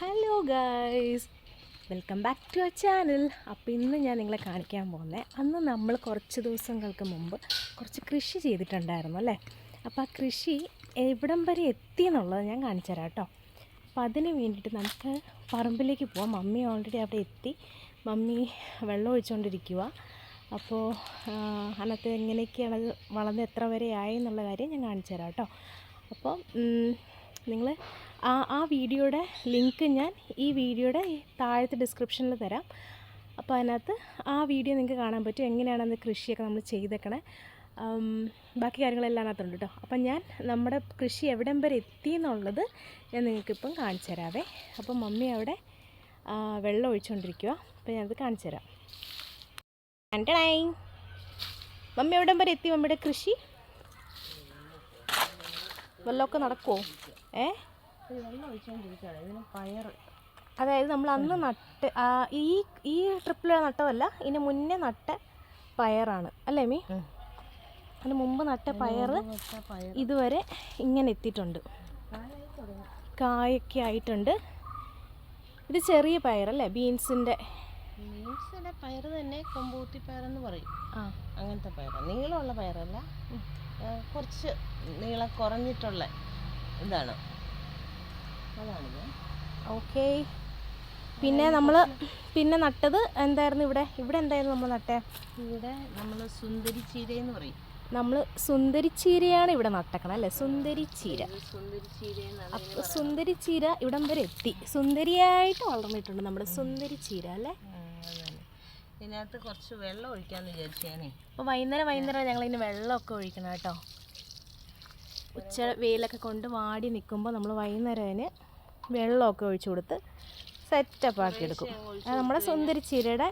Hello guys welcome back to our channel അപ്പോൾ ഇന്ന് ഞാൻ നിങ്ങളെ കാണിക്കാൻ പോകുന്നത് അന്ന് നമ്മൾ കുറച്ച് ദിവസങ്ങൾക്ക് മുമ്പ് കുറച്ച് കൃഷി ചെയ്തിട്ടുണ്ടായിരുന്നു അല്ലേ? അപ്പോൾ ആ കൃഷി എവിടം വരെ എത്തി എന്നുള്ളത് ഞാൻ കാണിച്ചു തരാം കേട്ടോ. അപ്പോൾ അതിന് വേണ്ടിയിട്ട് നമുക്ക് പറമ്പിലേക്ക് പോവാം. മമ്മി ഓൾറെഡി അവിടെ എത്തി. മമ്മി വെള്ളം ഒഴിച്ചുകൊണ്ടിരിക്കുക അപ്പോൾ അതിനകത്ത് എങ്ങനെയൊക്കെയാണ് അത് വളർന്ന് എത്ര വരെ ആയി എന്നുള്ള കാര്യം ഞാൻ കാണിച്ചു തരാം കേട്ടോ. അപ്പോൾ നിങ്ങൾ ആ ആ വീഡിയോയുടെ ലിങ്ക് ഞാൻ ഈ വീഡിയോയുടെ താഴത്തെ ഡിസ്ക്രിപ്ഷനിൽ തരാം. അപ്പോൾ അതിനകത്ത് ആ വീഡിയോ നിങ്ങൾക്ക് കാണാൻ പറ്റും. എങ്ങനെയാണ് കൃഷിയൊക്കെ നമ്മൾ ചെയ്തേക്കണേ. ബാക്കി കാര്യങ്ങളെല്ലാം അതിനകത്തുണ്ട് കേട്ടോ. അപ്പം ഞാൻ നമ്മുടെ കൃഷി എവിടം വരെ എത്തി എന്നുള്ളത് ഞാൻ നിങ്ങൾക്കിപ്പം കാണിച്ചു തരാവേ. അപ്പം മമ്മി അവിടെ വെള്ളം ഒഴിച്ചുകൊണ്ടിരിക്കുക അപ്പം ഞാനത് കാണിച്ചു തരാം. കണ്ടടായി മമ്മി എവിടം വരെ എത്തി മമ്മിയുടെ കൃഷി? വെള്ളമൊക്കെ നടക്കുമോ ഏ? വെള്ളം ഒഴിച്ചുകൊണ്ടിരിക്കുകയാണ് ഇതിന് പയർ അതായത് നമ്മൾ അന്ന് നട്ട് ഈ ഈ ട്രിപ്പിൽ നട്ടതല്ല ഇതിന് മുന്നേ നട്ട പയറാണ്. അല്ലേ മീ അതിന് മുമ്പ് നട്ട പയർ ഇതുവരെ ഇങ്ങനെ എത്തിയിട്ടുണ്ട്. കായൊക്കെ ആയിട്ടുണ്ട്. ഇത് ചെറിയ പയറല്ലേ ബീൻസിന്റെ ബീൻസിന്റെ പയർ തന്നെ കൊമ്പൂത്തി പയറെന്ന് പറയും. ആ. അങ്ങനത്തെ പയറാണ് നീളമുള്ള പയറല്ല. കുറച്ച് നീളം കുറഞ്ഞിട്ടുള്ള ഇതാണ്. ഓക്കെ. പിന്നെ നമ്മൾ പിന്നെ നട്ടത് എന്തായിരുന്നു ഇവിടെ? ഇവിടെ എന്തായിരുന്നു നമ്മൾ നട്ടേ? ഇവിടെ നമ്മൾ സുന്ദരി ചീര എന്ന് പറയും. നമ്മൾ സുന്ദരി ചീരയാണ് ഇവിടെ നട്ടക്കണം അല്ലേ? സുന്ദരി ചീര. സുന്ദരി ചീര അപ്പോൾ സുന്ദരി ചീര ഇവിടം വരെ എത്തി. സുന്ദരിയായിട്ട് വളർന്നിട്ടുണ്ട് നമ്മുടെ സുന്ദരി ചീര അല്ലേ? ഇതിനകത്ത് കുറച്ച് വെള്ളം ഒഴിക്കാന്ന് വിചാരിച്ചേനെ. അപ്പോൾ വൈകുന്നേരം വൈകുന്നേരം ഞങ്ങൾ ഇതിന് വെള്ളമൊക്കെ ഒഴിക്കണം കേട്ടോ. ഉച്ച വെയിലൊക്കെ കൊണ്ട് വാടി നിൽക്കുമ്പോൾ നമ്മൾ വൈകുന്നേരം അതിന് വെള്ളമൊക്കെ ഒഴിച്ചു കൊടുത്ത് സെറ്റപ്പ് ആക്കി എടുക്കും അത് നമ്മുടെ സുന്ദരി ചീരയുടെ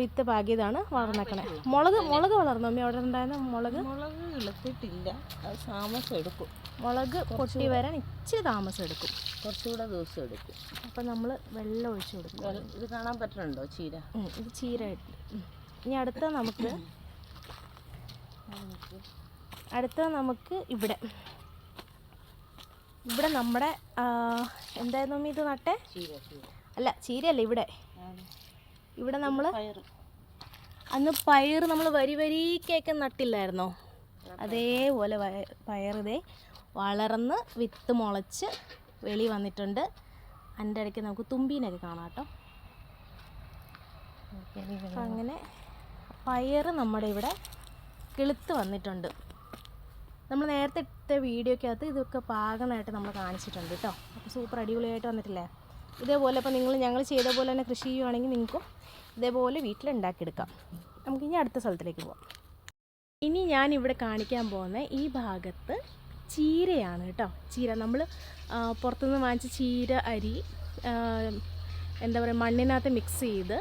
വിത്ത് പാകിയതാണ് വളർന്നേക്കണേ. മുളക് മുളക് വളർന്നു? അമ്മ അവിടെ ഉണ്ടായിരുന്ന മുളക്? മുളക് ഇളത്തിട്ടില്ല. താമസം എടുക്കും. മുളക് പൊട്ടി വരാൻ ഇച്ചിരി താമസം എടുക്കും. കുറച്ചുകൂടെ ദിവസം എടുക്കും. അപ്പം നമ്മൾ വെള്ളം ഒഴിച്ചു കൊടുക്കും. ഇത് കാണാൻ പറ്റുന്നുണ്ടോ ചീര? ഇത് ചീര. ഇനി അടുത്ത നമുക്ക് അടുത്ത നമുക്ക് ഇവിടെ. ഇവിടെ നമ്മുടെ എന്തായിരുന്നു ഇത് നട്ടെ? അല്ല ചീരയല്ല ഇവിടെ? ഇവിടെ നമ്മൾ അന്ന് പയർ നമ്മൾ വരി വരിക്കൊക്കെ നട്ടില്ലായിരുന്നോ? അതേപോലെ പയറിതേ വളർന്ന് വിത്ത് മുളച്ച് വെളി വന്നിട്ടുണ്ട്. അതിന്റെ ഇടയ്ക്ക് നമുക്ക് തുമ്പീനൊക്കെ കാണാം കേട്ടോ. അങ്ങനെ പയർ നമ്മുടെ ഇവിടെ കിളുത്ത് വന്നിട്ടുണ്ട്. നമ്മൾ നേരത്തെ ഇട്ട വീഡിയോക്കകത്ത് ഇതൊക്കെ പാകമായിട്ട് നമ്മൾ കാണിച്ചിട്ടുണ്ട് കേട്ടോ. അപ്പോൾ സൂപ്പർ അടിപൊളിയായിട്ട് വന്നിട്ടില്ലേ? ഇതേപോലെ ഇപ്പോൾ നിങ്ങൾ ഞങ്ങൾ ചെയ്ത പോലെ തന്നെ കൃഷി ചെയ്യുവാണെങ്കിൽ നിങ്ങൾക്കും ഇതേപോലെ വീട്ടിൽ ഉണ്ടാക്കിയെടുക്കാം നമുക്ക് ഇനി അടുത്ത സ്ഥലത്തിലേക്ക് പോവാം. ഇനി ഞാൻ ഇവിടെ കാണിക്കാൻ പോകുന്ന ഈ ഭാഗത്ത് ചീരയാണ് കേട്ടോ. ചീര നമ്മൾ പുറത്തുനിന്ന് വാങ്ങിച്ച ചീര അരി എന്താ പറയുക മണ്ണിനകത്ത് മിക്സ് ചെയ്ത്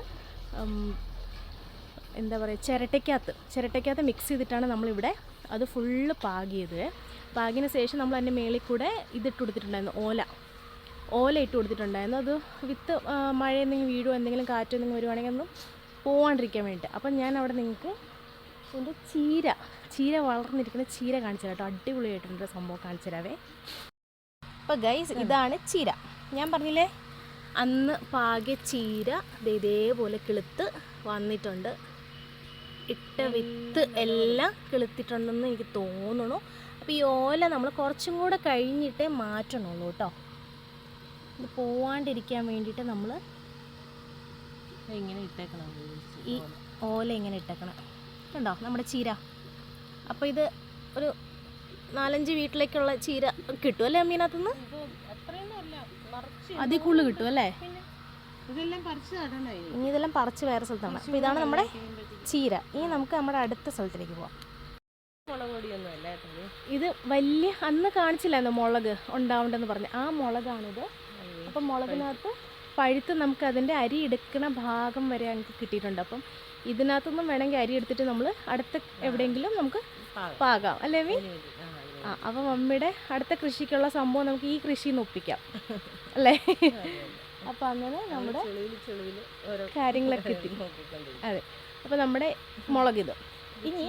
എന്താ പറയുക ചിരട്ടയ്ക്കകത്ത് ചിരട്ടയ്ക്കകത്ത് മിക്സ് ചെയ്തിട്ടാണ് നമ്മളിവിടെ അത് ഫുള്ള് പാകിയത്. പാകിന് ശേഷം നമ്മൾ അതിന്റെ മേളിൽ കൂടെ ഇതിട്ട് കൊടുത്തിട്ടുണ്ടായിരുന്നു ഓല. ഓല ഇട്ട് കൊടുത്തിട്ടുണ്ടായിരുന്നു. അത് വിത്ത് മഴ എന്തെങ്കിലും വീഴോ എന്തെങ്കിലും കാറ്റോ എന്തെങ്കിലും വരുവാണെങ്കിൽ ഒന്നും പോവാണ്ടിരിക്കാൻ വേണ്ടിയിട്ട്. അപ്പം ഞാൻ അവിടെ നിങ്ങൾക്ക് എന്റെ ചീര ചീര വളർന്നിരിക്കുന്ന ചീര കാണിച്ചു കേട്ടോ. അടിപൊളിയായിട്ടുണ്ട് സംഭവം കാണിച്ചു തരാവേ. അപ്പോൾ ഗൈസ് ഇതാണ് ചീര. ഞാൻ പറഞ്ഞില്ലേ അന്ന് പാകിയ ചീര ഇതേപോലെ കിളുത്ത് വന്നിട്ടുണ്ട്. ഇട്ട വിത്ത് എല്ലാം കിളുത്തിട്ടുണ്ടെന്ന് എനിക്ക് തോന്നുന്നു. അപ്പോൾ ഈ ഓല നമ്മൾ കുറച്ചും കൂടെ കഴിഞ്ഞിട്ടേ മാറ്റണുള്ളൂ കേട്ടോ. ഇത് പോവാണ്ടിരിക്കാൻ വേണ്ടിയിട്ട് നമ്മൾ ഇങ്ങനെ ഇട്ടേക്കണം ഈ ഓല ഇങ്ങനെ ഇട്ടേക്കണം. കണ്ടോ? നമ്മുടെ ചീര. അപ്പോൾ ഇത് ഒരു നാലഞ്ച് വീട്ടിലേക്കുള്ള ചീര കിട്ടും അല്ലേ അമ്മീനകത്തുനിന്ന്? അതിൽ കൂടുതൽ കിട്ടും അല്ലേ പിന്നെ ഇതെല്ലാം പറിച്ച് നടണോ ഇനി ഇനി ഇതെല്ലാം പറിച്ച് വേറെ സ്ഥലത്താണ്. അപ്പോൾ ഇതാണ് നമ്മുടെ ചീര. ഇനി നമുക്ക് നമ്മുടെ അടുത്ത സ്ഥലത്തിലേക്ക് പോവാം. ഇത്. വലിയ അന്ന് കാണിച്ചില്ലായിരുന്നു മുളക് ഉണ്ടാവണ്ടെന്ന് പറഞ്ഞ്. ആ മുളകാണിത്. അപ്പം മുളകിനകത്ത് പഴുത്ത് നമുക്ക് അതിന്റെ അരി എടുക്കുന്ന ഭാഗം വരെ നമുക്ക് കിട്ടിയിട്ടുണ്ട്. അപ്പം ഇതിനകത്തൊന്നും വേണമെങ്കിൽ അരി എടുത്തിട്ട് നമ്മൾ അടുത്ത എവിടെയെങ്കിലും നമുക്ക് പാകാം. അല്ലേ മീ ഇതിന് ആ, ഇതിന് ആ അപ്പം മമ്മിയുടെ അടുത്ത കൃഷിക്കുള്ള സംഭവം നമുക്ക് ഈ കൃഷിയിൽ നിന്ന് ഒപ്പിക്കാം. അല്ലേ? അപ്പം അങ്ങനെ നമ്മുടെ കാര്യങ്ങളൊക്കെ എത്തി. അതെ. അപ്പൊ നമ്മുടെ മുളകിത്. ഇനി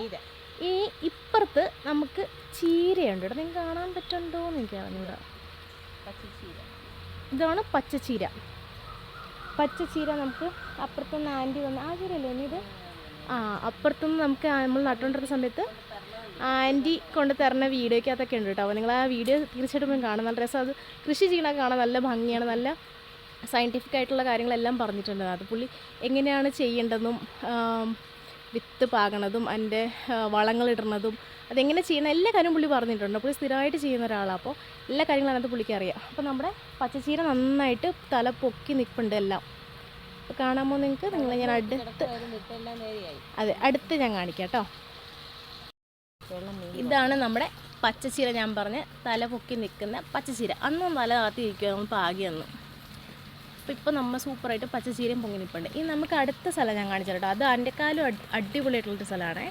ഈ ഇപ്പുറത്ത് നമുക്ക് ചീരയുണ്ട് ഇവിടെ നിങ്ങൾക്ക് കാണാൻ പറ്റുന്നുണ്ടോ എന്ന് എനിക്ക് അറിഞ്ഞൂടാ. ഇതാണ് പച്ചച്ചീര. പച്ചച്ചീര നമുക്ക് അപ്പുറത്തുനിന്ന് ആന്റി വന്ന് ആ ചീരയല്ലേ ഇനി ഇത്? ആ അപ്പുറത്തുനിന്ന് നമുക്ക് നമ്മൾ നട്ടുകൊണ്ടിരുന്ന സമയത്ത് ആന്റി കൊണ്ട് തരുന്ന വീഡിയോയ്ക്കകത്തൊക്കെ ഉണ്ട് കേട്ടോ. അപ്പോൾ നിങ്ങൾ ആ വീഡിയോ തീർച്ചയായിട്ടും കാണാൻ കാണാം. നല്ല രസം. അത് കൃഷി ചെയ്യണ കാണാൻ നല്ല ഭംഗിയാണ്. നല്ല സയന്റിഫിക് ആയിട്ടുള്ള കാര്യങ്ങളെല്ലാം പറഞ്ഞിട്ടുണ്ട്. അത് പുള്ളി എങ്ങനെയാണ് ചെയ്യേണ്ടതെന്നും ആം, വിത്ത് പാകണതും അതിന്റെ വളങ്ങളിടുന്നതും അതെങ്ങനെ ചെയ്യണം എല്ലാ കാര്യവും പുള്ളി പറഞ്ഞിട്ടുണ്ട്. പുള്ളി സ്ഥിരമായിട്ട് ചെയ്യുന്ന ഒരാളാണ് അപ്പോൾ എല്ലാ കാര്യങ്ങളും അതിനകത്ത് പുള്ളിക്ക് അറിയാം അപ്പോൾ നമ്മുടെ പച്ചച്ചീര നന്നായിട്ട് തല പൊക്കി നിൽപ്പുണ്ട് എല്ലാം. അപ്പോൾ കാണാമോ നിങ്ങൾക്ക്? നിങ്ങൾ ഞാൻ അടുത്ത് അതെ അടുത്ത് ഞാൻ കാണിക്കാം കേട്ടോ. ഇതാണ് നമ്മുടെ പച്ചച്ചീര ഞാൻ പറഞ്ഞ തല പൊക്കി നിൽക്കുന്ന പച്ചച്ചീര. അന്നും തല താത്തി ഇരിക്കുക നമ്മൾ പാകി അന്ന് അപ്പോൾ ഇപ്പോൾ നമ്മൾ സൂപ്പറായിട്ട് പച്ചച്ചീരയും പൊങ്ങി നിൽപ്പുണ്ട് ഇനി നമുക്ക് അടുത്ത സ്ഥലം ഞാൻ കാണിച്ചു കേട്ടോ അത് അന്റെക്കാലും അടി അടിപൊളിയായിട്ടുള്ളൊരു സ്ഥലമാണ്.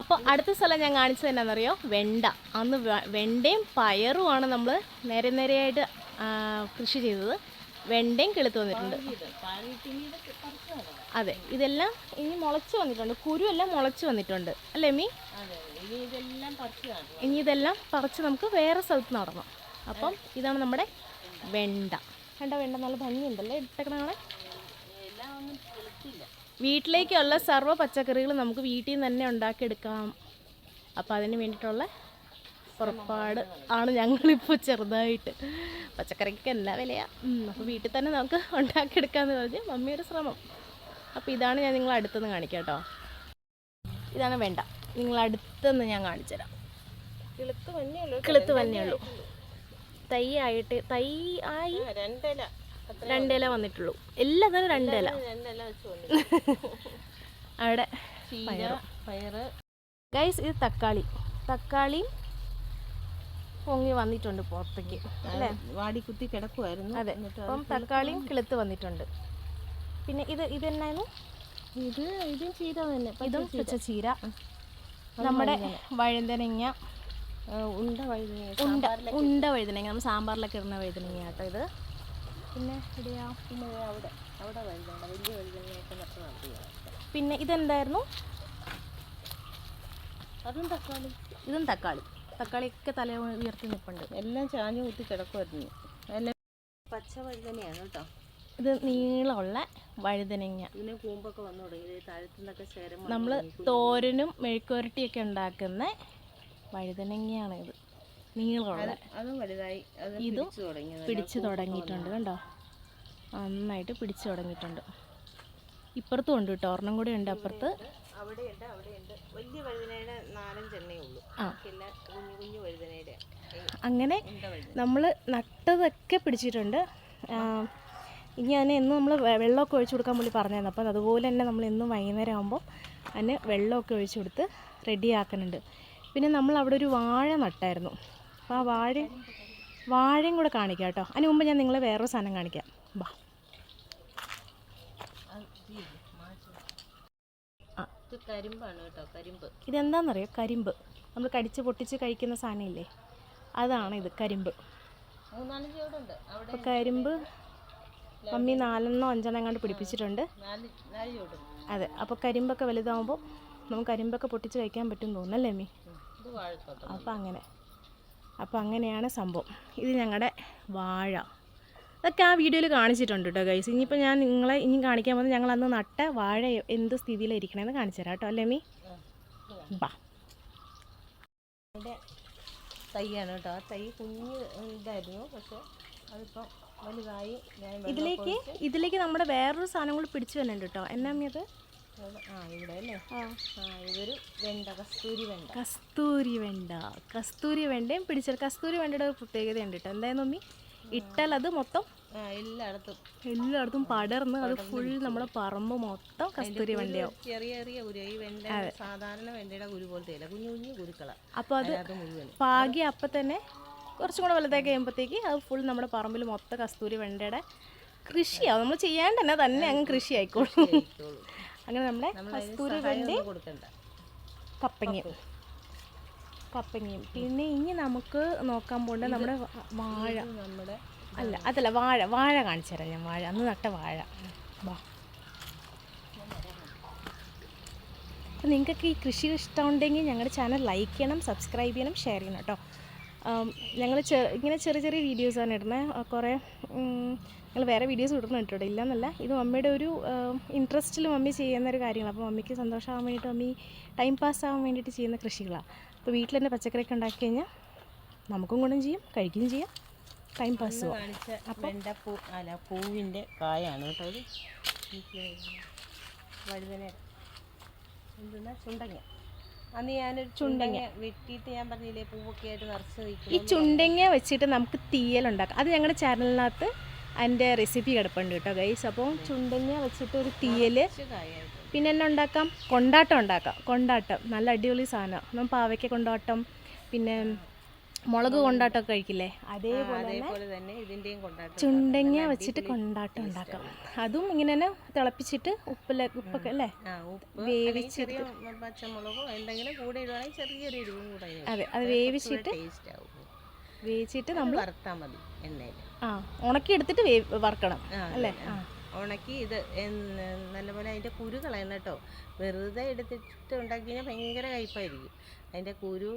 അപ്പോൾ അടുത്ത സ്ഥലം ഞാൻ കാണിച്ചത് എന്നാണെന്നറിയോ വെണ്ട. അന്ന് വെണ്ടയും പയറുമാണ് നമ്മൾ നേരെ നേരെയായിട്ട് കൃഷി ചെയ്തത്. വെണ്ടയും കിളുത്ത് വന്നിട്ടുണ്ട്. അതെ. ഇതെല്ലാം ഇനി മുളച്ച് വന്നിട്ടുണ്ട്. കുരുവെല്ലാം മുളച്ച് വന്നിട്ടുണ്ട്. അല്ലേ മീ ഇനി ഇതെല്ലാം പറിച്ചു നമുക്ക് വേറെ സ്ഥലത്ത് നടണം. അപ്പം ഇതാണ് നമ്മുടെ വെണ്ട. കണ്ട വേണ്ട നല്ല ഭംഗിയുണ്ടല്ലേ ഇട്ടേക്കണ കാണാൻ വീട്ടിലേക്കുള്ള സർവ പച്ചക്കറികൾ നമുക്ക് വീട്ടിൽ നിന്ന് തന്നെ ഉണ്ടാക്കിയെടുക്കാം. അപ്പോൾ അതിന് വേണ്ടിയിട്ടുള്ള പുറപ്പാട് ആണ് ഞങ്ങളിപ്പോൾ ചെറുതായിട്ട്. പച്ചക്കറിക്ക് എന്നാ വിലയാണ് അപ്പോൾ വീട്ടിൽ തന്നെ നമുക്ക് ഉണ്ടാക്കിയെടുക്കാമെന്ന് പറഞ്ഞ് മമ്മിയുടെ ശ്രമം. അപ്പോൾ ഇതാണ് ഞാൻ നിങ്ങൾ അടുത്തുനിന്ന് കാണിക്കാം കേട്ടോ. ഇതാണ് വേണ്ട. നിങ്ങൾ അടുത്തുനിന്ന് ഞാൻ കാണിച്ചു തരാം കിളുത്ത് കിളുത്തു കിളുത്ത് തന്നെയുള്ളൂ തൈ ആയിട്ട് തൈ ആയി രണ്ടില. രണ്ടില വന്നിട്ടുള്ളൂ. എല്ലാം തന്നെ രണ്ടില. അവിടെ പയറ്. ഗൈസ് ഇത് തക്കാളി. തക്കാളി പൊങ്ങി വന്നിട്ടുണ്ട് പുറത്തേക്ക് അല്ലേ? വാടി കുത്തി കിടക്കുമായിരുന്നു അതെ. അപ്പം തക്കാളിയും കിളുത്ത് വന്നിട്ടുണ്ട്. പിന്നെ ഇത് ഇത് എന്നായിരുന്നു ഇത് ഇതും ചീര തന്നെ ഇതും പച്ച ചീര. നമ്മുടെ വഴുതനങ്ങ. ഉണ്ട ഉണ്ട ഉണ്ട വഴുതനങ്ങ നമ്മൾ സാമ്പാറിലൊക്കെ ഇടുന്ന വഴുതനങ്ങ കേട്ടോ ഇത്. പിന്നെ ഇവിടെയാ പിന്നെ അവിടെ അവിടെ വഴുതന വലിയ വഴുതനയൊക്കെ നട്ട് നടത്തിയാണ് പിന്നെ ഇതെന്തായിരുന്നു? അതും തക്കാളി. ഇതും തക്കാളി. തക്കാളിയൊക്കെ തല ഉയർത്തി നിൽപ്പുണ്ട് എല്ലാം ചാഞ്ഞു കുത്തി കിടക്കുമായിരുന്നു എല്ലാം പച്ച വഴുതനയാണ് കേട്ടോ. ഇത് നീളമുള്ള വഴുതനങ്ങ. ഇതിന് കൂമ്പൊക്കെ വന്നു തുടങ്ങി. താഴത്തുനിന്നൊക്കെ നമ്മൾ തോരനും മെഴുക്കുരട്ടിയൊക്കെ ഉണ്ടാക്കുന്ന വഴുതനങ്ങയാണ് ഇത്. നീളമുള്ള. ഇതും പിടിച്ചു തുടങ്ങിയിട്ടുണ്ട് കണ്ടോ? നന്നായിട്ട് പിടിച്ചു തുടങ്ങിയിട്ടുണ്ട്. ഇപ്പുറത്തും ഉണ്ട് കേട്ടോ. ഒരെണ്ണം കൂടെ ഉണ്ട് അപ്പുറത്ത്. അവിടെയുണ്ട് അവിടെയുണ്ട്. വലിയ വഴുതനയുടെ നാലഞ്ചെണ്ണേ ഉള്ളൂ. കുഞ്ഞു കുഞ്ഞു വഴുതനയുടെ അങ്ങനെ നമ്മൾ നട്ടതൊക്കെ പിടിച്ചിട്ടുണ്ട്. ഇനി അതിന് എന്നും നമ്മൾ വെള്ളമൊക്കെ ഒഴിച്ചു കൊടുക്കാൻ വേണ്ടി പറഞ്ഞായിരുന്നു. അപ്പം അതുപോലെ തന്നെ നമ്മൾ എന്നും വൈകുന്നേരം ആകുമ്പോൾ അതിന് വെള്ളമൊക്കെ ഒഴിച്ചു കൊടുത്ത് റെഡിയാക്കുന്നുണ്ട് പിന്നെ നമ്മൾ അവിടെ ഒരു വാഴ നട്ടായിരുന്നു. അപ്പോൾ ആ വാഴ വാഴയും കൂടെ കാണിക്കാം കേട്ടോ. അതിന് മുമ്പ് ഞാൻ നിങ്ങളെ വേറൊരു സാധനം കാണിക്കാം. ബാ. കരിമ്പാണ് കരിമ്പ് ഇതെന്താണെന്നറിയോ കരിമ്പ്. നമ്മൾ കടിച്ച് പൊട്ടിച്ച് കഴിക്കുന്ന സാധനമില്ലേ? അതാണ് ഇത് കരിമ്പ്. അപ്പം കരിമ്പ് മമ്മി നാലെണ്ണോ അഞ്ചെണ്ണം എങ്ങാണ്ട് പിടിപ്പിച്ചിട്ടുണ്ട്. അതെ. അപ്പോൾ കരിമ്പൊക്കെ വലുതാവുമ്പോൾ നമുക്ക് കരിമ്പൊക്കെ പൊട്ടിച്ച് കഴിക്കാൻ പറ്റും തോന്നല്ലേ അമ്മി അപ്പോൾ അങ്ങനെ. അപ്പം അങ്ങനെയാണ് സംഭവം. ഇത് ഞങ്ങളുടെ വാഴ. അതൊക്കെ ആ വീഡിയോയിൽ കാണിച്ചിട്ടുണ്ട് കേട്ടോ ഗൈസ് ഇനിയിപ്പോൾ ഞാൻ നിങ്ങളെ ഇനി കാണിക്കാൻ പോകുന്നത് ഞങ്ങൾ അന്ന് നട്ട വാഴ എന്ത് സ്ഥിതിയിലിരിക്കണമെന്ന് കാണിച്ചു തരാം കേട്ടോ അല്ലേ മീ ബാ. തൈയാണ് കേട്ടോ ആ തൈ കുഞ്ഞ് ഇതായിരുന്നു. പക്ഷെ അതിപ്പം വലുതായി ഇതിലേക്ക് ഇതിലേക്ക് നമ്മുടെ വേറൊരു സാധനം കൂടി പിടിച്ചു വരുന്നുണ്ട് കേട്ടോ എന്നാ മീ അത്? ആ ഇവിടെ അല്ലേ? ആ. ഇതൊരു വെണ്ട കസ്തൂരി വെണ്ട. കസ്തൂരി വെണ്ട. കസ്തൂരി വെണ്ടയും പിടിച്ചാൽ കസ്തൂരി വെണ്ടയുടെ ഒരു പ്രത്യേകത ഉണ്ട് കേട്ടോ എന്തായാലും മമ്മി ഇട്ടാൽ അത് മൊത്തം എല്ലായിടത്തും. എല്ലായിടത്തും പടർന്ന് അത് ഫുൾ നമ്മുടെ പറമ്പ് മൊത്തം കസ്തൂരി വെണ്ടയാവും. ചെറിയ ചെറിയ ഈ വെണ്ട സാധാരണ വെണ്ടയുടെ ഉരു പോലത്തെ കുഞ്ഞു കുഞ്ഞു ഗുരുക്കള അപ്പോൾ അത് അത് പാകി അപ്പം തന്നെ കുറച്ചും കൂടെ വലുതായി കഴിയുമ്പോഴത്തേക്ക് അത് ഫുൾ നമ്മുടെ പറമ്പിൽ മൊത്തം കസ്തൂരി വെണ്ടയുടെ കൃഷിയാവും. നമ്മൾ ചെയ്യാണ്ട് തന്നെ തന്നെ അങ്ങ് കൃഷി ആയിക്കോളും അങ്ങനെ നമ്മുടെ കസ്തൂരി വെണ്ടി കപ്പങ്ങിയും. കപ്പങ്ങയും കപ്പങ്ങയും. പിന്നെ ഇനി നമുക്ക് നോക്കാൻ പോകേണ്ടത് നമ്മുടെ വാഴ. നമ്മുടെ അല്ല അതല്ല വാഴ. വാഴ കാണിച്ചു തരാം ഞാൻ വാഴ. അന്ന് നട്ട വാഴ. വാ. അപ്പോൾ നിങ്ങൾക്കൊക്കെ ഈ കൃഷി ഇഷ്ടമുണ്ടെങ്കിൽ ഞങ്ങളുടെ ചാനൽ ലൈക്ക് ചെയ്യണം സബ്സ്ക്രൈബ് ചെയ്യണം ഷെയർ ചെയ്യണം കേട്ടോ. ഞങ്ങൾ ഇങ്ങനെ ചെറിയ ചെറിയ വീഡിയോസാണ് ഇടുന്നത് കുറേ ഞങ്ങൾ വേറെ വീഡിയോസ് ഇടുന്നുണ്ട് കേട്ടോ. ഇല്ലയെന്നല്ല ഇത് മമ്മിയുടെ ഒരു ഇൻട്രസ്റ്റിൽ മമ്മി ചെയ്യുന്ന ഒരു കാര്യങ്ങളാണ് അപ്പോൾ മമ്മിക്ക് സന്തോഷമാകാൻ വേണ്ടിയിട്ട് മമ്മി ടൈം പാസ് ആവാൻ വേണ്ടിയിട്ട് ചെയ്യുന്ന കൃഷികളാണ് അപ്പോൾ വീട്ടിൽ തന്നെ പച്ചക്കറിയൊക്കെ ഉണ്ടാക്കി കഴിഞ്ഞാൽ നമുക്കും ഗുണം ചെയ്യും കഴിക്കുകയും ചെയ്യാം. ടൈം പാസ് അല്ല പൂവിന്റെ കായാണ് കേട്ടോ ഇത്. വഴുതന ചുണ്ടങ്ങ. അന്ന് ഞാനൊരു ചുണ്ടങ്ങ. വെട്ടിയിട്ട് ഞാൻ പറഞ്ഞില്ലേ പൂവൊക്കെ ആയിട്ട് നിറച്ച് ഈ ചുണ്ടങ്ങ വെച്ചിട്ട് നമുക്ക് തീയൽ ഉണ്ടാക്കാം അത് ഞങ്ങളുടെ ചാനലിനകത്ത് അതിന്റെ റെസിപ്പി കിടപ്പുണ്ട് കേട്ടോ ഗൈസ് അപ്പോൾ ചുണ്ടങ്ങ വെച്ചിട്ട് ഒരു തീയൽ പിന്നെ എന്നെ ഉണ്ടാക്കാം? കൊണ്ടാട്ടം ഉണ്ടാക്കാം. കൊണ്ടാട്ടം. നല്ല അടിപൊളി സാധനമാണ് പാവയ്ക്ക കൊണ്ടാട്ടം പിന്നെ മുളക് കൊണ്ടാട്ടമൊക്കെ കഴിക്കില്ലേ? അതേപോലെ തന്നെ ചുണ്ടങ്ങ വെച്ചിട്ട് കൊണ്ടാട്ടം ഉണ്ടാക്കാം. അതും ഇങ്ങനെ തന്നെ തിളപ്പിച്ചിട്ട് ഉപ്പില ഉപ്പൊക്കെ അല്ലേ? ആ ഉപ്പ് അല്ലെങ്കിൽ ചെറിയ പച്ചമുളകോ എന്തെങ്കിലും കൂടെ ഇടുവാണെങ്കിൽ ചെറിയൊരു എരിവും കൂടെ അതെ അത് വേവിച്ചിട്ട് വേവിച്ചിട്ട് നമ്മൾ വറുത്താൽ മതി എണ്ണയിൽ ആ ഉണക്കി എടുത്തിട്ട് വറക്കണം അല്ലേ? ആ. ഉണക്കി ഇത് നല്ലപോലെ അതിന്റെ കുരു കളയണം കേട്ടോ. വെറുതെ എടുത്തിട്ട് ഉണ്ടാക്കി കഴിഞ്ഞാൽ ഭയങ്കര കയ്പായിരിക്കും. അതിന്റെ കുരു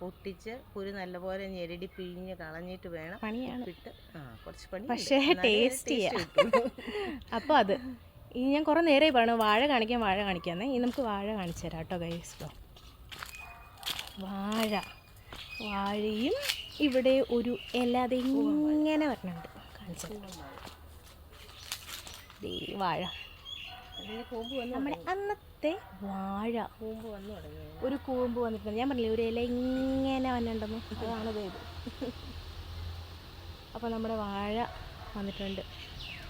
പൊട്ടിച്ച് കുരു നല്ലപോലെ ഞെരടി പിഴിഞ്ഞ് കളഞ്ഞിട്ട് വേണം. പണിയാണ്. ഇട്ട് ആ കുറച്ച് പണി പക്ഷേ ടേസ്റ്റ് അപ്പോൾ അത്. ഇനി ഞാൻ കുറേ നേരമായി പറഞ്ഞു വാഴ കാണിക്കാൻ വാഴ കാണിക്കാന്നേ ഇനി നമുക്ക് വാഴ കാണിച്ചു തരാം കേട്ടോ ഗൈസ് വാഴ. വാഴയും ഇവിടെ ഒരു ഇല അതിങ്ങനെ വരണുണ്ട്. കാണിച്ചത് ദേ വാഴ നമ്മുടെ അന്നത്തെ വാഴ. കൂമ്പ് വന്നു ഒരു കൂമ്പ് വന്നിട്ടുണ്ട്. ഞാൻ പറഞ്ഞില്ലേ ഒരു ഇല ഇങ്ങനെ വന്നിട്ടുണ്ടെന്ന്. അതാണ് ഇത്. അപ്പോൾ നമ്മുടെ വാഴ വന്നിട്ടുണ്ട്.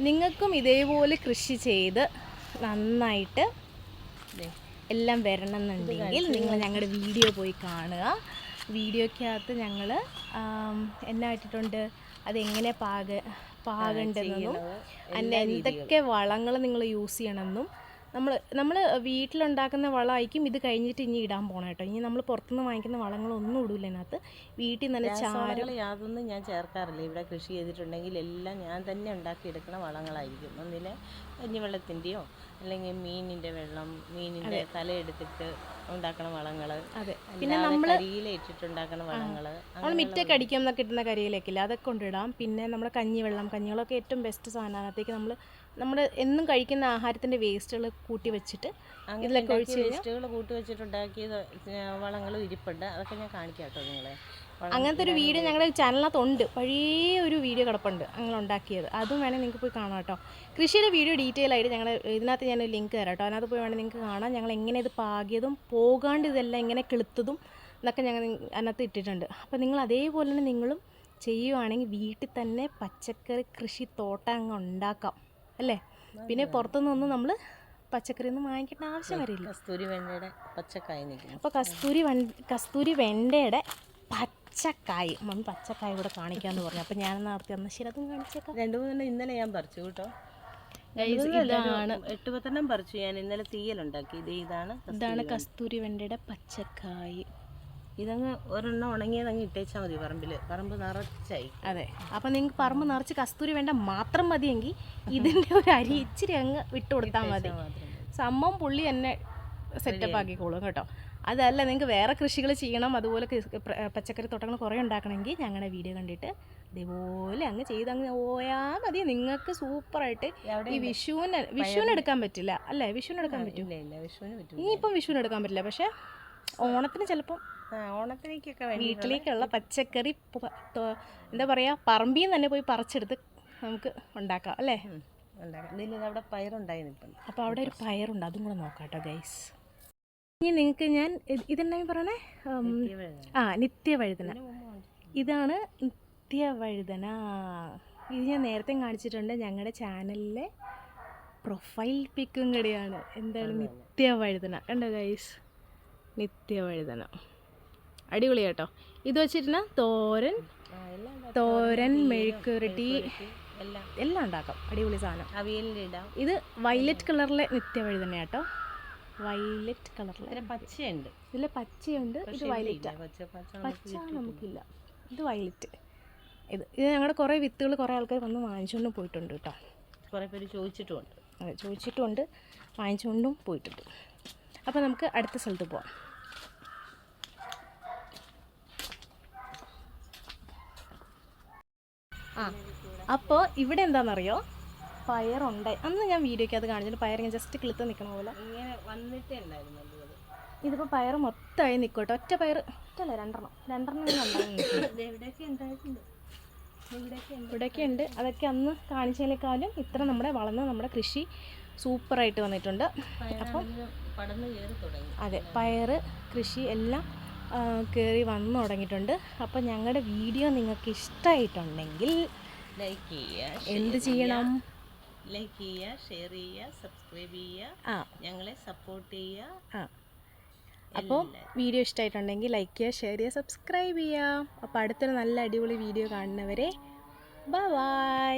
നിങ്ങൾക്കും ഇതേപോലെ കൃഷി ചെയ്ത് നന്നായിട്ട് എല്ലാം വരണമെന്നുണ്ടെങ്കിൽ നിങ്ങൾ ഞങ്ങളുടെ വീഡിയോ പോയി കാണുക. വീഡിയോക്കകത്ത് ഞങ്ങൾ എന്നാ ഇട്ടിട്ടുണ്ട്? അതെങ്ങനെ പാക പാകണ്ടെന്നും അല്ല എന്തൊക്കെ വളങ്ങൾ നിങ്ങൾ യൂസ് ചെയ്യണമെന്നും നമ്മൾ നമ്മൾ വീട്ടിലുണ്ടാക്കുന്ന വളമായിരിക്കും ഇത് കഴിഞ്ഞിട്ട് ഇനി ഇടാൻ പോകണം കേട്ടോ ഇനി നമ്മൾ പുറത്തുനിന്ന് വാങ്ങിക്കുന്ന വളങ്ങളൊന്നും ഇടൂല ഇതിനകത്ത്. വീട്ടിൽ നല്ല ചാരം യാതൊന്നും ഞാൻ ചേർക്കാറില്ല. ഇവിടെ കൃഷി ചെയ്തിട്ടുണ്ടെങ്കിൽ എല്ലാം ഞാൻ തന്നെ ഉണ്ടാക്കിയെടുക്കുന്ന വളങ്ങളായിരിക്കും. ഒന്നിലെ കഞ്ഞിവെള്ളത്തിന്റെയോ അല്ലെങ്കിൽ മീനിന്റെ വെള്ളം മീനിന്റെ തല എടുത്തിട്ട് ഉണ്ടാക്കണ വളങ്ങൾ അതെ. പിന്നെ നമ്മൾ കരിയില വളങ്ങൾ വളങ്ങൾ നമ്മൾ മിറ്റൊക്കെ എന്നൊക്കെ കിട്ടുന്ന കരിയിലേക്കില്ല അതൊക്കെ കൊണ്ടിടാം പിന്നെ നമ്മുടെ കഞ്ഞിവെള്ളം കഞ്ഞികളൊക്കെ ഏറ്റവും ബെസ്റ്റ് സാധനമാണ് അതിനകത്തേക്ക് നമ്മൾ നമ്മൾ എന്നും കഴിക്കുന്ന ആഹാരത്തിന്റെ വേസ്റ്റുകൾ കൂട്ടി വെച്ചിട്ട് ഇതിലൊക്കെ ഒഴിച്ച് വേസ്റ്റുകൾ കൂട്ടി വെച്ചിട്ടുണ്ടാക്കിയ വളങ്ങളും ഇരിപ്പുണ്ട്. അതൊക്കെ ഞാൻ കാണിക്കാം കേട്ടോ നിങ്ങളെ. അങ്ങനത്തെ ഒരു വീഡിയോ ഞങ്ങളുടെ ചാനലിനകത്ത് ഉണ്ട് പഴയ ഒരു വീഡിയോ കിടപ്പുണ്ട് ഞങ്ങൾ ഉണ്ടാക്കിയത് അതും വേണേൽ നിങ്ങൾക്ക് പോയി കാണാം കേട്ടോ. കൃഷിയുടെ വീഡിയോ ഡീറ്റെയിൽ ആയിട്ട് ഞങ്ങൾ ഇതിനകത്ത് ഞാൻ ലിങ്ക് തരാം കേട്ടോ. അതിനകത്ത് പോയി വേണമെങ്കിൽ നിങ്ങൾക്ക് കാണാം. ഞങ്ങൾ എങ്ങനെ ഇത് പാകിയതും പോകാണ്ട് ഇതെല്ലാം എങ്ങനെ കിളുത്തതും എന്നൊക്കെ ഞങ്ങൾ അതിനകത്ത് ഇട്ടിട്ടുണ്ട്. അപ്പോൾ നിങ്ങൾ അതേപോലെ തന്നെ നിങ്ങളും ചെയ്യുവാണെങ്കിൽ വീട്ടിൽ തന്നെ പച്ചക്കറി കൃഷി തോട്ടം അങ്ങ് ഉണ്ടാക്കാം. അല്ലേ? പിന്നെ പുറത്തുനിന്നൊന്നും നമ്മൾ പച്ചക്കറി ഒന്നും വാങ്ങിക്കേണ്ട ആവശ്യം വരില്ല. കസ്തൂരി വെണ്ടയുടെ പച്ചക്കായ അപ്പോൾ കസ്തൂരി വൺ കസ്തൂരി വെണ്ടയുടെ പച്ചക്കായ് മമ്മി പച്ചക്കായ ഇവിടെ കാണിക്കാമെന്ന് പറഞ്ഞു. അപ്പോൾ ഞാൻ നടത്തി എന്നാൽ ശരി അതും കാണിച്ചേക്കാം. രണ്ടു മൂന്ന് ഇന്നലെ ഞാൻ പറിച്ചു കേട്ടോ. ഇതാണ് എട്ട് പത്തെണ്ണം പറിച്ചു ഞാൻ ഇന്നലെ തീയലുണ്ടാക്കി ഇത് ഇതാണ് ഇതാണ് കസ്തൂരി വെണ്ടയുടെ പച്ചക്കായ്. ഇതങ്ങ് ഒരെണ്ണം ഉണങ്ങിയതങ്ങ് ഇട്ടേച്ചാൽ മതി പറമ്പിൽ പറമ്പ് നിറച്ചായി. അതെ. അപ്പോൾ നിങ്ങൾക്ക് പറമ്പ് നിറച്ച് കസ്തൂരി വേണ്ട മാത്രം മതിയെങ്കിൽ ഇതിന്റെ ഒരു അരി ഇച്ചിരി അങ്ങ് വിട്ടു കൊടുത്താൽ മതി. സംഭവം പുള്ളി എന്നെ സെറ്റപ്പ് ആക്കിക്കോളും കേട്ടോ. അതല്ല നിങ്ങൾക്ക് വേറെ കൃഷികൾ ചെയ്യണം അതുപോലെ പച്ചക്കറി തോട്ടങ്ങൾ കുറേ ഉണ്ടാക്കണമെങ്കിൽ ഞങ്ങളുടെ വീഡിയോ കണ്ടിട്ട് ഇതേപോലെ അങ്ങ് ചെയ്ത് അങ്ങ് പോയാൽ മതി. നിങ്ങൾക്ക് സൂപ്പറായിട്ട് ഈ വിഷുവിന് വിഷുവിന് എടുക്കാൻ പറ്റില്ല. അല്ലേ? വിഷുവിന് എടുക്കാൻ പറ്റില്ല ഇനിയിപ്പം വിഷുവിന് എടുക്കാൻ പറ്റില്ല. പക്ഷേ ഓണത്തിന് ചിലപ്പം ഓണത്തിലേക്കൊക്കെ വീട്ടിലേക്കുള്ള പച്ചക്കറി എന്താ പറയുക പറമ്പിൽ നിന്ന് തന്നെ പോയി പറിച്ചെടുത്ത് നമുക്ക് ഉണ്ടാക്കാം. അല്ലേ? ഉണ്ടാക്കാം. അവിടെ നിൽപ്പുണ്ട്. അപ്പോൾ അവിടെ ഒരു പയറുണ്ട്. അതും കൂടെ നോക്കാം കേട്ടോ ഗൈസ് ഇനി നിങ്ങൾക്ക് ഞാൻ ഇത് ഇതെന്നാ പറയണേ? ആ നിത്യവഴുതന. ഇതാണ് നിത്യവഴുതന. ഇത് ഞാൻ നേരത്തെ കാണിച്ചിട്ടുണ്ട് ഞങ്ങളുടെ ചാനലിലെ പ്രൊഫൈൽ പിക്കും കൂടിയാണ്. എന്താണ് നിത്യവഴുതന? കണ്ടോ ഗൈസ് നിത്യവഴുതന. അടിപൊളി കേട്ടോ. ഇത് വെച്ചിരുന്ന തോരൻ തോരൻ മെഴുക്കുരട്ടി എല്ലാം. എല്ലാം ഉണ്ടാക്കാം. അടിപൊളി സാധനം. ഇത് വയലറ്റ് കളറിലെ നിത്യവഴുതന കേട്ടോ വയലറ്റ് കളറിൽ പച്ചയുണ്ട്. ഇതിൽ പച്ചയുണ്ട് ഇത് വയലറ്റ്. പച്ച നമുക്കില്ല. ഇത് വയലറ്റ്. ഇത് ഇത് ഞങ്ങളുടെ കുറേ വിത്തുകൾ കുറേ ആൾക്കാർ വന്ന് വാങ്ങിച്ചുകൊണ്ടും പോയിട്ടുണ്ട് കേട്ടോ. കുറേ പേര് ചോദിച്ചിട്ടുമുണ്ട്. അതെ ചോദിച്ചിട്ടുമുണ്ട് വാങ്ങിച്ചുകൊണ്ടും പോയിട്ടുണ്ട്. അപ്പോൾ നമുക്ക് അടുത്ത സ്ഥലത്ത് പോവാം. ആ. അപ്പോൾ ഇവിടെ എന്താണെന്നറിയോ പയറുണ്ട്. അന്ന് ഞാൻ വീഡിയോയ്ക്ക് അത് കാണിച്ചിട്ട് പയർ ഇങ്ങനെ ജസ്റ്റ് കിളുത്ത് നിൽക്കണ പോലെ. ഇങ്ങനെ വന്നിട്ടേ ഉണ്ടായിരുന്നു ഇതിപ്പോൾ പയർ മൊത്തമായി നിൽക്കട്ടെ ഒറ്റ പയർ ഒറ്റല്ല രണ്ടെണ്ണം. രണ്ടെണ്ണം ഇവിടെയൊക്കെ ഉണ്ട്. അതൊക്കെ അന്ന് കാണിച്ചതിനേക്കാളും ഇത്ര നമ്മുടെ വളർന്ന് നമ്മുടെ കൃഷി സൂപ്പറായിട്ട് വന്നിട്ടുണ്ട്. അപ്പം അതെ പയർ കൃഷി എല്ലാം കയറി വന്നു തുടങ്ങിയിട്ടുണ്ട്. അപ്പം ഞങ്ങളുടെ വീഡിയോ നിങ്ങൾക്ക് ഇഷ്ടമായിട്ടുണ്ടെങ്കിൽ എന്ത് ചെയ്യണം? ലൈക്ക് ചെയ്യുക ഷെയർ ചെയ്യുക സബ്സ്ക്രൈബ് ചെയ്യുക ആ. ഞങ്ങളെ സപ്പോർട്ട് ചെയ്യുക. ആ. അപ്പോൾ വീഡിയോ ഇഷ്ടമായിട്ടുണ്ടെങ്കിൽ ലൈക്ക് ചെയ്യുക ഷെയർ ചെയ്യുക സബ്സ്ക്രൈബ് ചെയ്യുക. അപ്പോൾ അടുത്തൊരു നല്ല അടിപൊളി വീഡിയോ കാണുന്നവരെ ബൈ